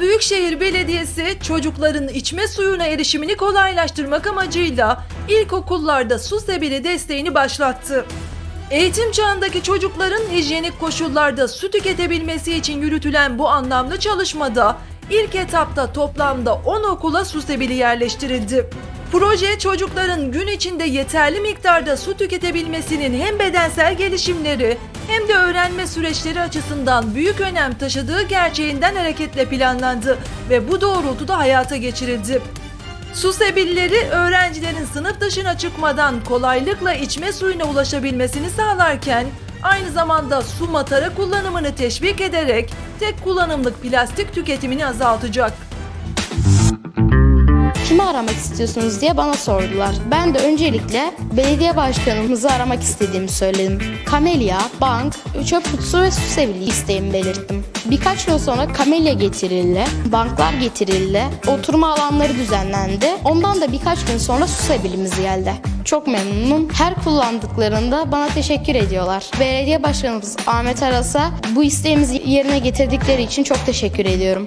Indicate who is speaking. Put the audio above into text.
Speaker 1: Büyükşehir Belediyesi çocukların içme suyuna erişimini kolaylaştırmak amacıyla ilkokullarda su sebili desteğini başlattı. Eğitim çağındaki çocukların hijyenik koşullarda su tüketebilmesi için yürütülen bu anlamlı çalışmada ilk etapta toplamda 10 okula su sebili yerleştirildi. Proje çocukların gün içinde yeterli miktarda su tüketebilmesinin hem bedensel gelişimleri hem de öğrenme süreçleri açısından büyük önem taşıdığı gerçeğinden hareketle planlandı ve bu doğrultuda hayata geçirildi. Su sebilleri öğrencilerin sınıf dışına çıkmadan kolaylıkla içme suyuna ulaşabilmesini sağlarken aynı zamanda su matara kullanımını teşvik ederek tek kullanımlık plastik tüketimini azaltacak.
Speaker 2: Kimi aramak istiyorsunuz diye bana sordular. Ben de öncelikle belediye başkanımızı aramak istediğimi söyledim. Kamelya, bank, çöp kutusu ve su sevili isteğimi belirttim. Birkaç gün sonra kamelya getirildi, banklar getirildi, oturma alanları düzenlendi. Ondan da birkaç gün sonra su sebilimiz geldi. Çok memnunum. Her kullandıklarında bana teşekkür ediyorlar. Belediye başkanımız Ahmet Aras'a bu isteğimizi yerine getirdikleri için çok teşekkür ediyorum.